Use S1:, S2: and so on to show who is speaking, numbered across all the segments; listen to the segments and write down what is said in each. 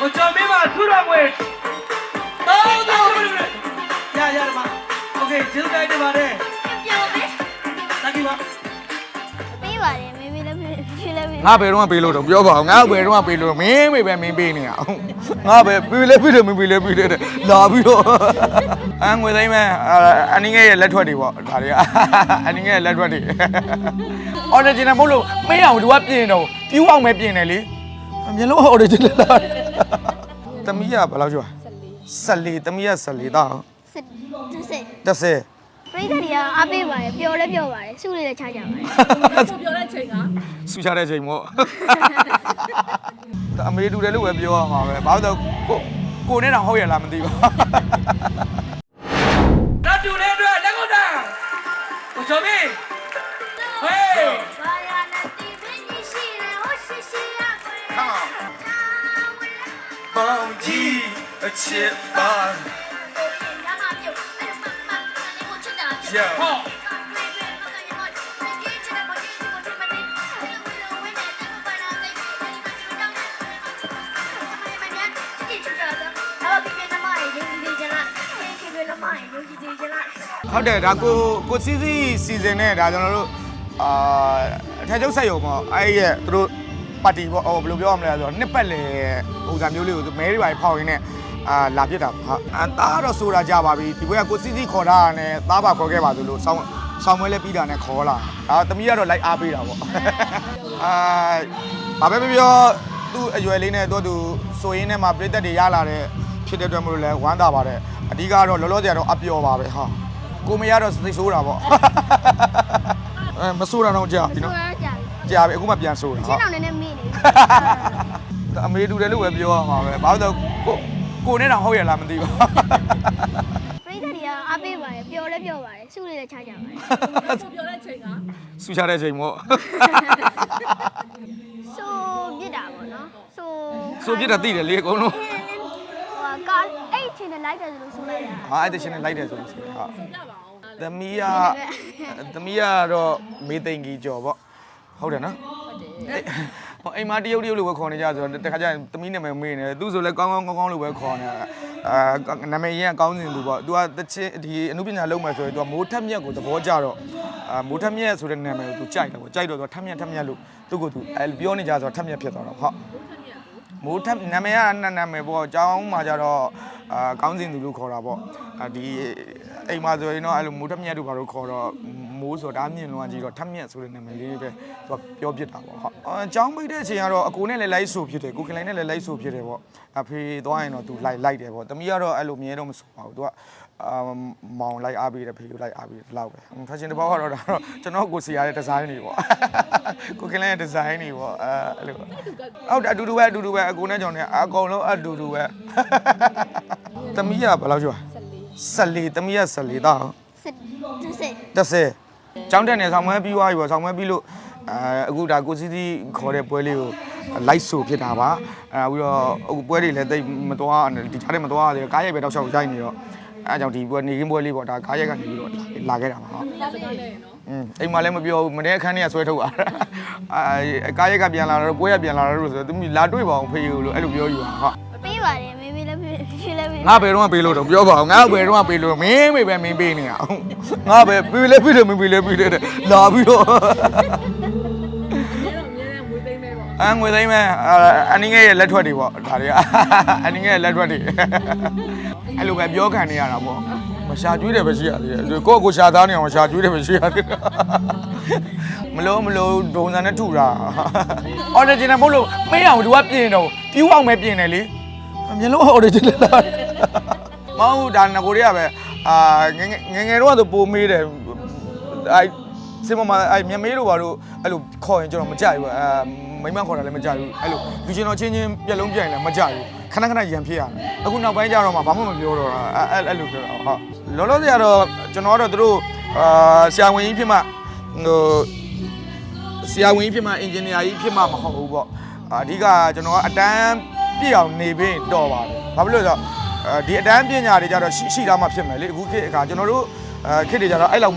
S1: ကိုကျော်မင်းမဆူတော်မွေတောင်းတော့ရရရမโอเคကျေးဇူးတင်ပါတယ်
S2: ပြောမယ်
S1: တကီပါ
S2: ပေးပါတယ်မေမေလည်းဖြေလည်းမေ
S3: ငါဘယ်တော့မှပေးလို့တော့ပြောပါအောင်ငါဘယ်တော့မှပေးလို့မင်းမေပဲမင်းပေးနေရအောင်ငါပဲပေးလဲပေးတယ်မပေးလဲပေးတယ်လာပြီးတော့အငွေသိမ်းမဲ့အနင်းငယ်ရဲ့လက်ထွက်တွေပေါ့ဒါတွေကအနင်းငယ်ရဲ့လက်ထွက်တွေအော်ဒီဂျင်နယ်မဟုတ်လို့မင်းအောင်ဒီကပြင်တော့ပြူအောင်ပဲပြင်တယ်လေမျက်လုံးအော်ဒီဂျင်နယ်လား သမီးကဘယ်လောက်ကျော်14သမီးက14တောင်း
S2: စစ်စစ်
S3: 30
S2: ပရိသတ်တွေကအားပေးပါတယ်ပျော်လည်းပျော်ပါတယ်စုလေးလည်းချကြပါတယ်
S4: ပြောတဲ့ချိန်က
S3: ဆူချတဲ့ချိန်ပေါ့ဒါအမေတူတယ်လို့ပဲပြောရမှာပဲဘာလို့လဲကိုကိုနဲ့တော့ဟုတ်ရလားမသိပါ
S1: ဓာတူတဲ့အတွက်လက်ကုတ်တာကိုကျော်မင်းဟေး
S2: ပေါင်းကြီး
S3: အချစ်ပါ
S2: ရမပြုတ်အဲ့မမနေကိုချစ်တာ
S3: ရ
S1: ဟော
S3: ဟုတ်တယ်ဒါကိုကိုစီစီစီစဉ်နဲ့ဒါကျွန်တော်တို့အာအထက်ချုပ်ဆက်ရုံပေါ့အဲ့ဒီရဲ့သူတို့ ပါတီပေါ့ဟိုဘယ်လိုပြောရမလဲဆိုတော့နှစ်ပတ်လေပုံစံမျိုးလေးကိုမဲတွေပါဖောက်ရင်းနဲ့အာလာပြစ်တာဟာအသားကတော့ဆိုတာကြပါပြီဒီဘက်ကကိုစီစီခေါ်တာနဲ့သားပါခေါ်ခဲ့ပါသလိုဆောင်းဆောင်းမွဲလဲပြီးတာနဲ့ခေါ်လာဒါတမီးကတော့လိုက်အားပေးတာပေါ့အာဘာပဲပြောပြောသူ့အရွယ်လေးနဲ့တော့သူဆိုရင်းနဲ့မှပြည့်သက်တွေရလာတဲ့ဖြစ်တဲ့အတွက်မလို့လဲဝမ်းသာပါတယ်အဓိကတော့လောလောဆယ်တော့အပျော်ပါပဲဟာကိုမရတော့သိဆိုးတာပေါ့အဲမဆိုးတာတော့ကြာပြီနော် ကြာပြီအခုမှပြန်ဆိုးတာ
S2: ချင်း
S3: ဟာ
S2: အောင်နဲ့မေ့နေ
S3: အမေတူတယ်လို့ပဲပြောရမှာပဲဘာလို့လဲကိုကိုနဲ့တော့ဟုတ်ရလားမသိပါ
S2: ပရိသတ်တွေကအားပေးပါတယ်ပျော်လည်းပျော်ပါတယ်စုလေးလည်းချကြပါတယ်
S4: ပြောတဲ့ချိန်က
S3: ဆူချတဲ့ချိန်ပေါ့
S2: ဆိုပြစ်တာပေါ့နော်ဆို
S3: ဆိုပြစ်တာသိတယ်လေအကုန်လုံး
S2: ဟိုကားအဲ့ချင်းနဲ့လိုက်တယ်ဆိုလို့ဆိုလိုက်တာ
S3: ဟာအဲ့တရှင်နဲ့လိုက်တယ်ဆိုလို့ရှိရင်ဟာ
S4: ပြပါအောင်
S3: သမီးကသမီးကတော့မေးသိင်ကြီးကြော်ပေါ့ ဟုတ်တယ်နော်ဟောအိမ်မတရုတ်တရုတ်လို့ပဲခေါ်နေကြဆိုတော့တခါကျရင်သမီးနာမည်မေးနေတယ်သူဆိုလဲကောင်းကောင်းကောင်းကောင်းလို့ပဲခေါ်နေတာအာနာမည်ရင်းကကောင်းစင်သူပေါ့ तू ကတချင်းဒီအမှုပညာလုံးမယ်ဆိုရင် तू ကမိုးထက်မြက်ကိုသဘောကျတော့အာမိုးထက်မြက်ဆိုတဲ့နာမည်ကို तू ကြိုက်တယ်ပေါ့ကြိုက်တော့ तू ထက်မြက်ထက်မြက်လို့သူ့ကို तू အဲပြောနေကြဆိုတော့ထက်မြက်ဖြစ်သွားတော့ဟုတ် မိုးထက်နာမည်ကနာနာမည်ပေါ့အကြောင်းမှာကြတော့အာကောင်းစင်သူလို့ခေါ်တာပေါ့အာဒီအိမ်မှာဆိုရင်တော့အဲ့လိုမိုးထက်မြက်တို့ဘာလို့ခေါ်တော့ မိုးဆိုတာမြင့်လွန်ကြီးတော့ထက်မြက်ဆိုတဲ့နာမည်လေးပဲသူကပြောပြစ်တာပေါ့ဟုတ်အကြောင်းပိတ်တဲ့အချိန်ကတော့အကိုနဲ့လည်းလိုက်ဆိုဖြစ်တယ်ကိုခင်လိုင်းနဲ့လည်းလိုက်ဆိုဖြစ်တယ်ပေါ့အဖေသွားရင်တော့သူလိုက်လိုက်တယ်ပေါ့တမီးကတော့အဲ့လိုမြဲတော့မဆိုပါဘူးသူကအာမောင်လိုက်အားပေးတယ်ဖေကိုလိုက်အားပေးတယ်ဒီလောက်ပဲဖက်ရှင်တစ်ပေါက်ကတော့ဒါတော့ကျွန်တော်ကိုစီရတဲ့ဒီဇိုင်းတွေပေါ့ကိုခင်လိုင်းရဲ့ဒီဇိုင်းတွေပေါ့အဲအဲ့လိုဟုတ်တယ်အတူတူပဲအတူတူပဲအကိုနဲ့ကျွန်တော်နဲ့အကုန်လုံးအတူတူပဲတမီးကဘယ်လောက်ကျော်14တမီးက14တောင်း
S2: စစ်စစ်
S3: 30 ကျောင်းတက်နေဆောင်မဲပြီးသွားပြီပေါ့ဆောင်မဲပြီးလို့အဲအခုဒါကိုစီစီခေါ်တဲ့ပွဲလေးကိုလိုက်ဆိုဖြစ်တာပါအဲပြီးတော့အခုပွဲတွေလည်းတိတ်မတော်ဒီကြားထဲမတော်ရသေးကားရိုက်ပဲတောက်လျှောက်ရိုက်နေတော့အဲကြောင့်ဒီပွဲနေကင်းပွဲလေးပေါ့ဒါကားရိုက်ကနေပြီးတော့လာခဲ့တာပါဟုတ်
S4: လာစကားနဲ့နော်
S3: อืมအိမ်မှာလည်းမပြောဘူးမနေ့အခန်းထဲကဆွဲထုတ်တာအဲကားရိုက်ကပြန်လာတော့ပွဲကပြန်လာတော့ဆိုတော့သူလာတွေ့ပါအောင်ဖေးလို့အဲ့လိုပြောယူတာဟုတ်
S2: ပေးပါတယ်မေမေလည်းဖြေလည်းမေ
S3: ငါဘယ်တော့မှပေးလို့တော့ပြောပါအောင်ငါဘယ်တော့မှပေးလို့မင်းမေပဲမင်းပေးနေရအောင်ငါပဲပေးလဲပေးတယ်မပေးလဲပေးတယ်လာပြီးတော့
S4: အများတော့အများနဲ့ဝေးသိမ်းမဲပေါ့
S3: အငွေသိမ်းမဲ့အနင်းငယ်ရဲ့လက်ထွက်တွေပေါ့ဒါတွေကအနင်းငယ်ရဲ့လက်ထွက်တွေအဲ့လိုပဲပြောခံနေရတာပေါ့မရှာကျွေးတယ်ပဲရှိရသေးတယ်ကိုယ့်ကိုရှာသားနေအောင်ရှာကျွေးတယ်ပဲရှိရသေးတယ်မလို့မလို့ဒုံစံနဲ့ထုတာအော်ဒီဂျင်နယ်မဟုတ်လို့မင်းအောင်ဒီကပြင်တော့ပြူအောင်ပဲပြင်တယ်လေ မျက်လုံးအော်ဒီဂျင်နယ်လားမဟုတ်ဒါငကိုတွေကပဲအာငငငငယ်တော့ဆိုပိုမေးတယ်အဲစင်မမအဲမြမေးတို့ဘာလို့အဲ့လိုခေါ်ရင်ကျွန်တော်မကြိုက်ဘူးအဲမိမခေါ်တာလည်းမကြိုက်ဘူးအဲ့လိုလူချင်းတော်ချင်းချင်းပြက်လုံးပြိုင်လည်းမကြိုက်ဘူးခဏခဏရံဖြစ်ရတယ်အခုနောက်ပိုင်းကျတော့မှဘာမှမပြောတော့တာအဲ့အဲ့လိုပြောတာဟုတ်လောလောဆယ်ကတော့ကျွန်တော်ကတော့သူတို့အာဆရာဝန်ကြီးဖြစ်မှဟိုဆရာဝန်ကြီးဖြစ်မှအင်ဂျင်နီယာကြီးဖြစ်မှမဟုတ်ဘူးပေါ့အဓိကကျွန်တော်ကအတန်း ပြည့်အောင်နေပြီးတော့ပါတယ်ဘာဖြစ်လို့လဲဆိုတော့ဒီအတန်းပညာတွေကြတော့ရှိရှိသားမှဖြစ်မယ်လေအခုခေတ်အခါကျွန်တော်တို့အဲခေတ်တွေကြတော့အဲ့လောက်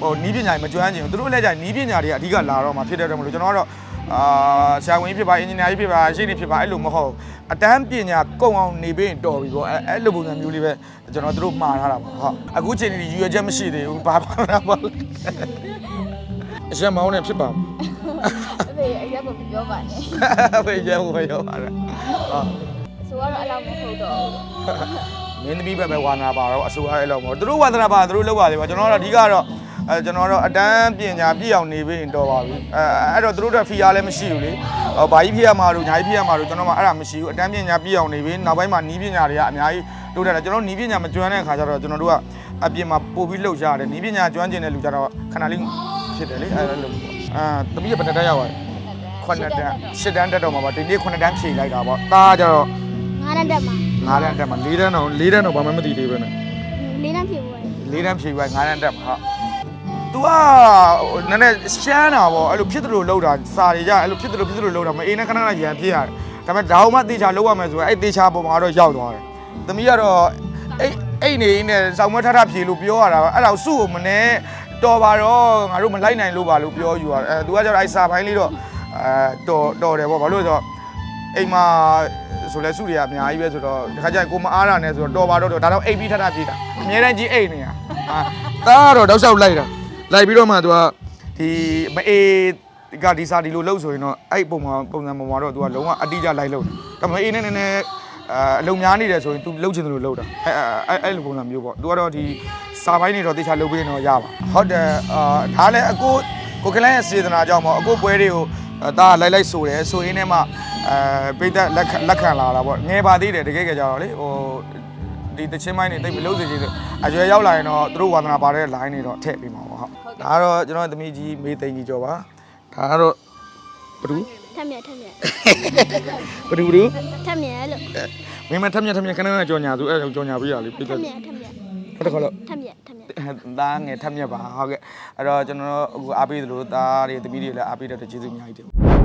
S3: ဟိုနီးပညာတွေမကျွမ်းကျင်ဘူးသူတို့လည်းကြနီးပညာတွေကအဓိကလာတော့မှဖြစ်တဲ့အတွက်မလို့ကျွန်တော်ကတော့အာဆရာဝန်ကြီးဖြစ်ပါအင်ဂျင်နီယာကြီးဖြစ်ပါရှင်းနေဖြစ်ပါအဲ့လိုမဟုတ်ဘူးအတန်းပညာကုံအောင်နေပြီးရင်တော်ပြီပေါ့အဲ့အဲ့လိုပုံစံမျိုးလေးပဲကျွန်တော်တို့မှားထားတာပါဟုတ်အခုချိန်ဒီရွေချက်မရှိသေးဘူးဘာပါလဲပေါ့အရှက်မောင်းနေဖြစ်ပါမ
S2: အဖေအရက်ကိုပြောပါနဲ့
S3: ယ်ဖေးရဲဝယ်ရောပါလား ဟုတ်
S2: ဆိုတော့အဲ့လောက်မဟုတ်တော့ဘူး
S3: မင်းသမီးပဲပဲဝါနာပါတော့အစိုးရအဲ့လိုမဟုတ်သူတို့ဝါသနာပါသူတို့လောက်ပါသေးပါကျွန်တော်တို့အဓိကတော့အဲကျွန်တော်တို့အတန်းပညာပြည့်အောင်နေပြီးရင်တော်ပါပြီအဲအဲ့တော့သူတို့တော့ဖီအားလည်းမရှိဘူးလေဟောဘာကြီးဖြစ်ရမှာတို့ညာကြီးဖြစ်ရမှာတို့ကျွန်တော်မှအဲ့ဒါမရှိဘူးအတန်းပညာပြည့်အောင်နေပြီးနောက်ပိုင်းမှာနီးပညာတွေကအများကြီးတိုးတက်တယ်ကျွန်တော်နီးပညာမကျွမ်းတဲ့အခါကျတော့ကျွန်တော်တို့ကအပြင်မှာပို့ပြီးလှုပ်ရှားတယ်နီးပညာကျွမ်းကျင်တဲ့လူကြတော့ခဏလေးဖြစ်တယ်လေအဲ့လိုလိုပေါ့အာတမီးကဘယ်နှစ်တက်ရောက်သွားလဲ ခုနှစ်တက်ရှစ်တန်းတက်တော့မှာပါဒီနေ့ခုနှစ်တန်းဖြည့်လိုက်တာပေါ့ဒါကကျတော့
S2: ငါးတန်းတက်မှာ
S3: ငါးတန်းတက်မှာ၄တန်းတော့၄တန်းတော့ဘာမှမသိသေးပဲနဲ့
S2: လေးတန်းဖြစ်သွားတယ်
S3: ၄တန်းဖြည့်ပြီးငါးတန်းတက်မှာဟာ तू ကနည်းနည်းရှမ်းတာပေါ့အဲ့လိုဖြစ်တယ်လို့လောက်တာစာတွေကြအဲ့လိုဖြစ်တယ်လို့ဖြစ်တယ်လို့လောက်တာမအေးနဲ့ခဏခဏရံဖြစ်ရတယ်ဒါပေမဲ့ဒါမှတေချာလောက်ရမယ်ဆိုရင်အဲ့တေချာပုံမှာတော့ရောက်သွားတယ်သမီးကတော့အဲ့အဲ့နေနဲ့စောင်းမထထဖြေလို့ပြောရတာအဲ့ဒါစုကိုမနဲ့တော်ပါတော့ငါတို့မလိုက်နိုင်လို့ပါလို့ပြောယူရတယ်အဲ तू ကကျတော့အဲ့စာပိုင်းလေးတော့ အဲတော်တော်တယ်ပေါ့ဘာလို့လဲဆိုတော့အိမ်မှာဆိုလဲစုတွေကအများကြီးပဲဆိုတော့ဒီခါကျရင်ကိုမအားတာနဲ့ဆိုတော့တော်ပါတော့တော်ဒါတော့အိပ်ပြီးထထပြေးတာအများတန်းကြီးအိပ်နေတာအာသားကတော့တောက်လျှောက်လိုက်တာလိုက်ပြီးတော့မှသူကဒီမအေးကဒီစာဒီလိုလှုပ်ဆိုရင်တော့အဲ့ပုံမှာပုံစံပုံမှာတော့သူကလုံးဝအတိအကျလိုက်လှုပ်တယ်ဒါမအေးနဲ့နည်းနည်းအာအလုံများနေတယ်ဆိုရင် तू လှုပ်ချင်တယ်လို့လှုပ်တာအဲအဲအဲ့လိုပုံစံမျိုးပေါ့ तू ကတော့ဒီစာပိုင်းနေတော့တေချာလှုပ်ပြီးတော့ရပါဟုတ်တယ်အာဒါလည်းအကိုကိုကလန်းရဲ့စေတနာကြောင့်ပေါ့အကိုပွဲတွေကို ဒါလိုက်လိုက်ဆိုတယ်ဆိုရင်းနဲ့မှအဲပိတ်သက်လက်ခံလက်ခံလာတာပေါ့ငယ်ပါသေးတယ်တကယ်ကြကြတော့လေဟိုဒီတချင်းပိုင်းနေတိတ်မလို့စေချင်သေးအရွယ်ရောက်လာရင်တော့သူတို့ဝါသနာပါတဲ့ line တွေတော့ထည့်ပေးမှာပေါ့ဟုတ်ဒါကတော့ကျွန်တော်သမီးကြီးမေးသိန်ကြီးကြောပါဒါကတော့ဘဒူ
S2: ထက်မြက်ထက်မြက်
S3: ဘဒူဘဒူ
S2: ထက်မြက်လို့
S3: မင်းမထက်မြက်ထက်မြက်ခဏခဏကြော်ညာသူအဲ့ဒါကြော်ညာပြရလေပြည့်
S2: ထ
S3: တယ်
S2: က်မြက်ထက်မြက်
S3: ဟု တ်တယ်ခေါ်လို့
S2: ထက်မြက်ထက်မြက်
S3: ဒါငယ်ထက်မြက်ပါဟုတ်ကဲ့အဲ့တော့ကျွန်တော်တို့အခုအားပေးသလိုသားတွေသမီးတွေလည်းအားပေးတဲ့အတွက်ကျေးဇူးအများကြီးတင်